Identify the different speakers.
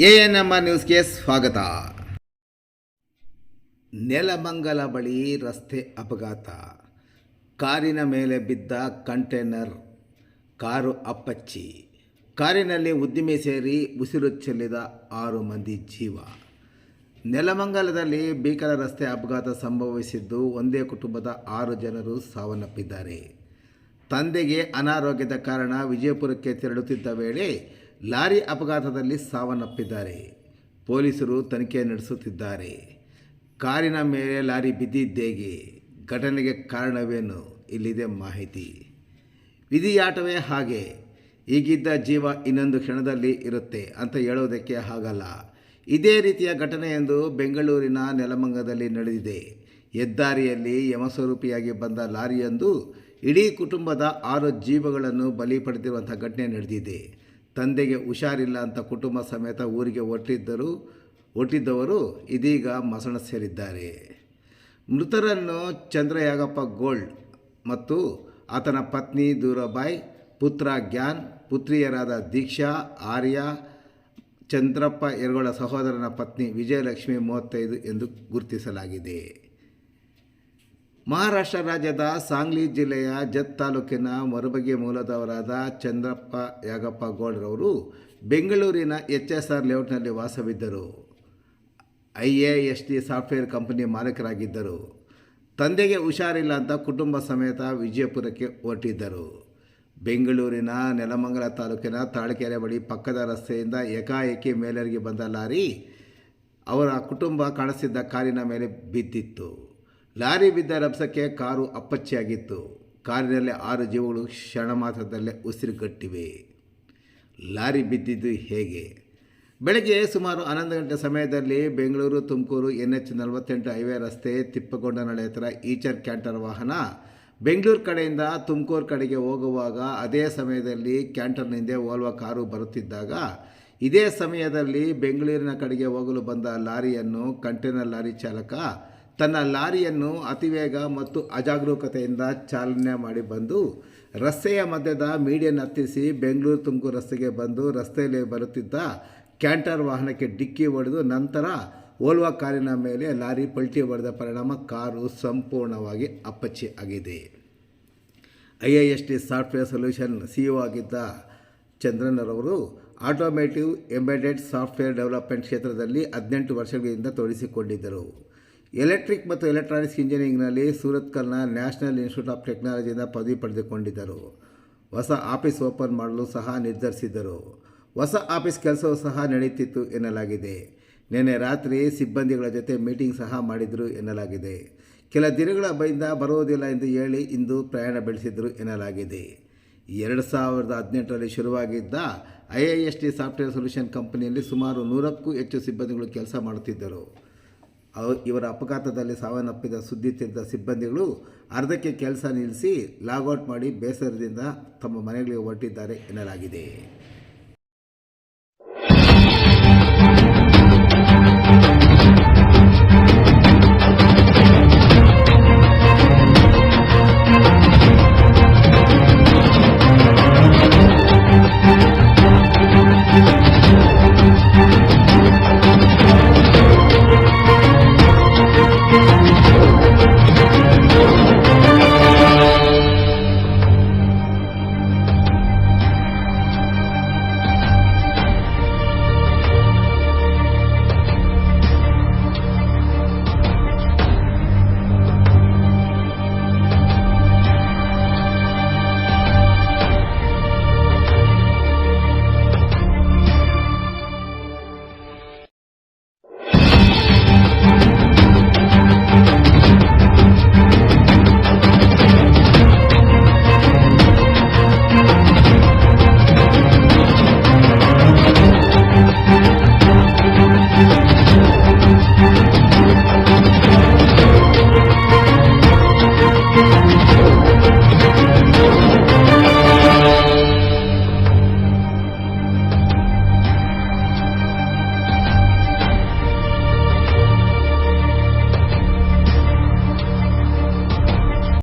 Speaker 1: A N M ನ್ಯೂಸ್ಗೆ ಸ್ವಾಗತ. ನೆಲಮಂಗಲ ಬಳಿ ರಸ್ತೆ ಅಪಘಾತ. ಕಾರಿನ ಮೇಲೆ ಬಿದ್ದ ಕಂಟೈನರ್, ಕಾರು ಅಪ್ಪಚ್ಚಿ. ಕಾರಿನಲ್ಲಿ ಉದ್ದಿಮೆ ಸೇರಿ ಉಸಿರು ಚೆಲ್ಲಿದ ಆರು ಮಂದಿ ಜೀವ. ನೆಲಮಂಗಲದಲ್ಲಿ ಭೀಕರ ರಸ್ತೆ ಅಪಘಾತ ಸಂಭವಿಸಿದ್ದು ಒಂದೇ ಕುಟುಂಬದ ಆರು ಜನರು ಸಾವನ್ನಪ್ಪಿದ್ದಾರೆ. ತಂದೆಗೆ ಅನಾರೋಗ್ಯದ ಕಾರಣ ವಿಜಯಪುರಕ್ಕೆ ತೆರಳುತ್ತಿದ್ದ ವೇಳೆ ಲಾರಿ ಅಪಘಾತದಲ್ಲಿ ಸಾವನ್ನಪ್ಪಿದ್ದಾರೆ. ಪೊಲೀಸರು ತನಿಖೆ ನಡೆಸುತ್ತಿದ್ದಾರೆ. ಕಾರಿನ ಮೇಲೆ ಲಾರಿ ಬಿದ್ದಿದ್ದೇಗೆ. ಘಟನೆಗೆ ಕಾರಣವೇನು? ಇಲ್ಲಿದೆ ಮಾಹಿತಿ. ವಿಧಿಯಾಟವೇ ಹಾಗೆ. ಈಗಿದ್ದ ಜೀವ ಇನ್ನೊಂದು ಕ್ಷಣದಲ್ಲಿ ಇರುತ್ತೆ ಅಂತ ಹೇಳೋದಕ್ಕೆ ಆಗಲ್ಲ. ಇದೇ ರೀತಿಯ ಘಟನೆ ಎಂದು ಬೆಂಗಳೂರಿನ ನೆಲಮಂಗದಲ್ಲಿ ನಡೆದಿದೆ. ಹೆದ್ದಾರಿಯಲ್ಲಿ ಯಮಸ್ವರೂಪಿಯಾಗಿ ಬಂದ ಲಾರಿಯೊಂದು ಇಡೀ ಕುಟುಂಬದ ಆರು ಜೀವಗಳನ್ನು ಬಲಿ ಪಡೆದಿರುವಂಥ ಘಟನೆ ನಡೆದಿದೆ. ತಂದೆಗೆ ಹುಷಾರಿಲ್ಲ ಅಂತ ಕುಟುಂಬ ಸಮೇತ ಊರಿಗೆ ಹೊರಟಿದ್ದರು. ಹೊರಟಿದ್ದವರು ಇದೀಗ ಮಸಣ ಸೇರಿದ್ದಾರೆ. ಮೃತರನ್ನು ಚಂದ್ರಯಾಗಪ್ಪ ಗೋಲ್ಡ್ ಮತ್ತು ಆತನ ಪತ್ನಿ ದೂರಬಾಯ್ ಪುತ್ರ ಗ್ಯಾನ್, ಪುತ್ರಿಯರಾದ ದೀಕ್ಷಾ, ಆರ್ಯ, ಚಂದ್ರಪ್ಪ ಎರಗೋಳ ಸಹೋದರನ ಪತ್ನಿ ವಿಜಯಲಕ್ಷ್ಮಿ ಮೂವತ್ತೈದು ಎಂದು ಗುರುತಿಸಲಾಗಿದೆ. ಮಹಾರಾಷ್ಟ್ರ ರಾಜ್ಯದ ಸಾಂಗ್ಲಿ ಜಿಲ್ಲೆಯ ಜತ್ ತಾಲೂಕಿನ ಮರುಬಗೆ ಮೂಲದವರಾದ ಚಂದ್ರಪ್ಪ ಯಾಗಪ್ಪ ಗೌಡ್ರವರು ಬೆಂಗಳೂರಿನ ಎಚ್ ಎಸ್ ಆರ್ ಲೇಔಟ್ನಲ್ಲಿ ವಾಸವಿದ್ದರು. I A S T software company ಮಾಲೀಕರಾಗಿದ್ದರು. ತಂದೆಗೆ ಹುಷಾರಿಲ್ಲ ಅಂತ ಕುಟುಂಬ ಸಮೇತ ವಿಜಯಪುರಕ್ಕೆ ಹೊರಟಿದ್ದರು. ಬೆಂಗಳೂರಿನ ನೆಲಮಂಗಲ ತಾಲೂಕಿನ ತಾಳಕೆರೆ ಬಳಿ ಪಕ್ಕದ ರಸ್ತೆಯಿಂದ ಏಕಾಏಕಿ ಮೇಲರಿಗೆ ಬಂದ ಲಾರಿ ಅವರ ಕುಟುಂಬ ಕಾಣಿಸಿದ್ದ ಕಾರಿನ ಮೇಲೆ ಬಿದ್ದಿತ್ತು. ಲಾರಿ ಬಿದ್ದ ರಭಸಕ್ಕೆ ಕಾರು ಅಪ್ಪಚ್ಚಿಯಾಗಿತ್ತು. ಕಾರಿನಲ್ಲಿ ಆರು ಜೀವಗಳು ಕ್ಷಣ ಮಾತ್ರದಲ್ಲೇ ಉಸಿರುಗಟ್ಟಿವೆ. ಲಾರಿ ಬಿದ್ದಿದ್ದು ಹೇಗೆ? ಬೆಳಗ್ಗೆ ಸುಮಾರು ಹನ್ನೊಂದು ಗಂಟೆ ಸಮಯದಲ್ಲಿ ಬೆಂಗಳೂರು, ತುಮಕೂರು ಎನ್ ಎಚ್ ನಲವತ್ತೆಂಟು ಹೈವೇ ರಸ್ತೆ ತಿಪ್ಪಗೊಂಡನಹಳ್ಳಿ ಹತ್ರ ಈಚರ್ ಕ್ಯಾಂಟರ್ ವಾಹನ ಬೆಂಗಳೂರು ಕಡೆಯಿಂದ ತುಮಕೂರು ಕಡೆಗೆ ಹೋಗುವಾಗ ಅದೇ ಸಮಯದಲ್ಲಿ ಕ್ಯಾಂಟರ್ನಿಂದ ಓಲ್ವ ಕಾರು ಬರುತ್ತಿದ್ದಾಗ ಇದೇ ಸಮಯದಲ್ಲಿ ಬೆಂಗಳೂರಿನ ಕಡೆಗೆ ಹೋಗಲು ಬಂದ ಲಾರಿಯನ್ನು ಕಂಟೈನರ್ ಲಾರಿ ಚಾಲಕ ತನ್ನ ಲಾರಿಯನ್ನು ಅತಿವೇಗ ಮತ್ತು ಅಜಾಗರೂಕತೆಯಿಂದ ಚಾಲನೆ ಮಾಡಿ ಬಂದು, ರಸ್ತೆಯ ಮಧ್ಯದ ಮೀಡಿಯನ್ ಹತ್ತಿಸಿ ಬೆಂಗಳೂರು ತುಮಕೂರು ರಸ್ತೆಗೆ ಬಂದು ರಸ್ತೆಯಲ್ಲಿ ಬರುತ್ತಿದ್ದ ಕ್ಯಾಂಟರ್ ವಾಹನಕ್ಕೆ ಡಿಕ್ಕಿ ಹೊಡೆದು ನಂತರ ಓಲ್ವಾ ಕಾರಿನ ಮೇಲೆ ಲಾರಿ ಪಲ್ಟಿ ಹೊಡೆದ ಪರಿಣಾಮ ಕಾರು ಸಂಪೂರ್ಣವಾಗಿ ಅಪ್ಪಚ್ಚಿ ಆಗಿದೆ. I I S T software solution C E ಆಗಿದ್ದ ಚಂದ್ರನರವರು ಆಟೋಮೇಟಿವ್ ಎಂಬೆಡೆಡ್ ಸಾಫ್ಟ್ವೇರ್ ಡೆವಲಪ್ಮೆಂಟ್ ಕ್ಷೇತ್ರದಲ್ಲಿ ಹದಿನೆಂಟು ವರ್ಷಗಳಿಂದ ತೊಡಗಿಸಿಕೊಂಡಿದ್ದರು. ಎಲೆಕ್ಟ್ರಿಕ್ ಮತ್ತು ಎಲೆಕ್ಟ್ರಾನಿಕ್ಸ್ ಇಂಜಿನಿಯರಿಂಗ್ನಲ್ಲಿ ಸೂರತ್ಕಲ್ನ ನ್ಯಾಷನಲ್ ಇನ್ಸ್ಟಿಟ್ಯೂಟ್ ಆಫ್ ಟೆಕ್ನಾಲಜಿಯಿಂದ ಪದವಿ ಪಡೆದುಕೊಂಡಿದ್ದರು. ಹೊಸ ಆಫೀಸ್ ಓಪನ್ ಮಾಡಲು ಸಹ ನಿರ್ಧರಿಸಿದ್ದರು. ಹೊಸ ಆಫೀಸ್ ಕೆಲಸವೂ ಸಹ ನಡೆಯುತ್ತಿತ್ತು ಎನ್ನಲಾಗಿದೆ. ನಿನ್ನೆ ರಾತ್ರಿ ಸಿಬ್ಬಂದಿಗಳ ಜೊತೆ ಮೀಟಿಂಗ್ ಸಹ ಮಾಡಿದರು ಎನ್ನಲಾಗಿದೆ. ಕೆಲ ದಿನಗಳ ಬೈಂದ ಬರುವುದಿಲ್ಲ ಎಂದು ಹೇಳಿ ಇಂದು ಪ್ರಯಾಣ ಬೆಳೆಸಿದರು ಎನ್ನಲಾಗಿದೆ. ಎರಡು ಸಾವಿರದ ಹದಿನೆಂಟರಲ್ಲಿ ಶುರುವಾಗಿದ್ದ I I S T software solution ಕಂಪನಿಯಲ್ಲಿ ಸುಮಾರು ನೂರಕ್ಕೂ ಹೆಚ್ಚು ಸಿಬ್ಬಂದಿಗಳು ಕೆಲಸ ಮಾಡುತ್ತಿದ್ದರು. ಇವರ ಅಪಘಾತದಲ್ಲಿ ಸಾವನ್ನಪ್ಪಿದ ಸುದ್ದಿ ತಿಳಿದ ಸಿಬ್ಬಂದಿಗಳು ಅರ್ಧಕ್ಕೆ ಕೆಲಸ ನಿಲ್ಲಿಸಿ ಲಾಗೌಟ್ ಮಾಡಿ ಬೇಸರದಿಂದ ತಮ್ಮ ಮನೆಗಳಿಗೆ ಹೊರಟಿದ್ದಾರೆ ಎನ್ನಲಾಗಿದೆ.